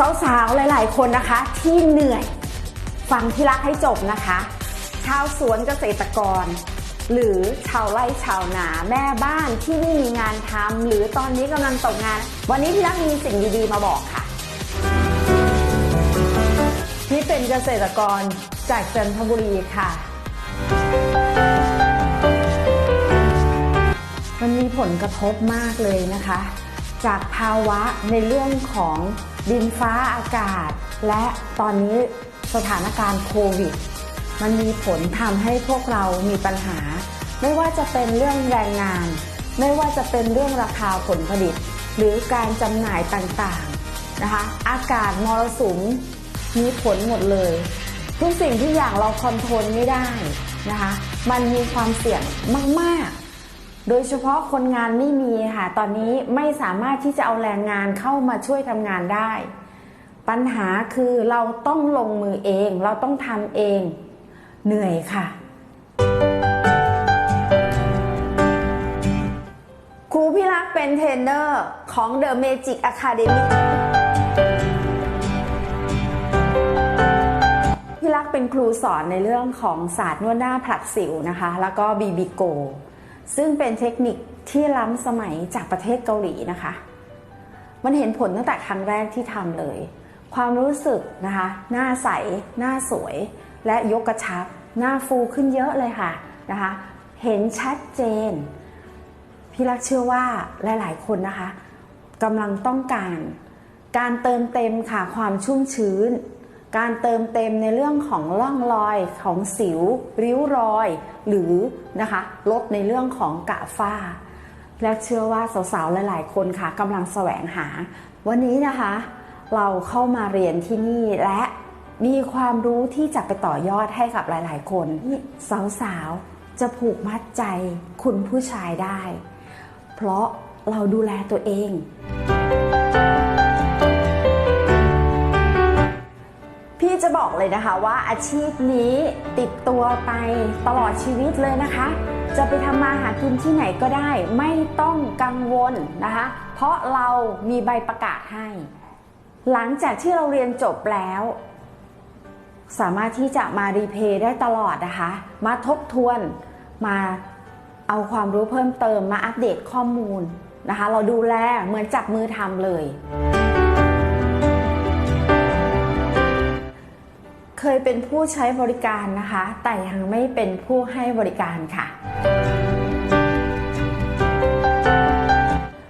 สาวๆ หลายๆ คนนะคะที่เหนื่อย ฟังที่รักให้จบนะคะ ชาวสวนเกษตรกร หรือชาวไร่ชาวนาแม่บ้านที่ไม่มีงานทำหรือตอนนี้กำลังตกงาน วันนี้ที่รักมีสิ่งดีๆ มาบอกค่ะ ที่เป็นเกษตรกรจากจันทบุรีค่ะ มันมีผลกระทบมากเลยนะคะ จากภาวะในเรื่องของดินฟ้าอากาศ และตอนนี้สถานการณ์โควิด มันมีผลทำให้พวกเรามีปัญหา ไม่ว่าจะเป็นเรื่องแรงงาน ไม่ว่าจะเป็นเรื่องราคาผลผลิต หรือการจำหน่ายต่างๆนะคะอากาศมรสุมมีผลหมดเลย ทุกสิ่งที่อย่างเราคอนโทรลไม่ได้นะคะมันมีความเสี่ยงมากๆ โดยเฉพาะคนงานไม่มีค่ะ ตอนนี้ไม่สามารถที่จะเอาแรงงานเข้ามาช่วยทำงานได้ ปัญหาคือเราต้องลงมือเอง เราต้องทำเอง เหนื่อยค่ะ ครูพี่รักเป็นเทรนเนอร์ของ The Magic Academy พี่รักเป็นครูสอนในเรื่องของศาสตร์นวดหน้าผลัดสิวนะคะ แล้วก็บีบีโก ซึ่งเป็นเทคนิคที่ล้ำสมัยจากประเทศเกาหลีนะคะ มันเห็นผลตั้งแต่ครั้งแรกที่ทำเลย ความรู้สึกนะคะ หน้าใส หน้าสวย และยกกระชับ หน้าฟูขึ้นเยอะเลยค่ะนะคะ เห็นชัดเจน พี่รักเชื่อว่าหลาย ๆ คนนะคะกำลังต้องการ การเติมเต็มค่ะความชุ่มชื้น การเติมเต็มในเรื่องของร่องรอยของสิว ริ้วรอย หรือนะคะลดในเรื่องของกะฝ้า และเชื่อว่าสาวๆหลายๆ คนค่ะกำลังแสวงหา วันนี้นะคะ เราเข้ามาเรียนที่นี่และมีความรู้ที่จะไปต่อยอดให้กับหลายๆ คนสาวๆจะผูกมัดใจคุณผู้ชายได้ เพราะเราดูแลตัวเอง จะบอกเลยนะคะว่าอาชีพนี้ติดตัวไปตลอดชีวิตเลยนะคะ จะไปทำมาหากินที่ไหนก็ได้ไม่ต้องกังวลนะคะ เพราะเรามีใบประกาศให้ หลังจากที่เราเรียนจบแล้ว สามารถที่จะมารีเพย์ได้ตลอดนะคะ มาทบทวนมาเอาความรู้เพิ่มเติมมาอัปเดตข้อมูลนะคะ เราดูแลเหมือนจับมือทำเลย เคยเป็นผู้ใช้บริการนะคะ แต่ยังไม่เป็นผู้ให้บริการค่ะ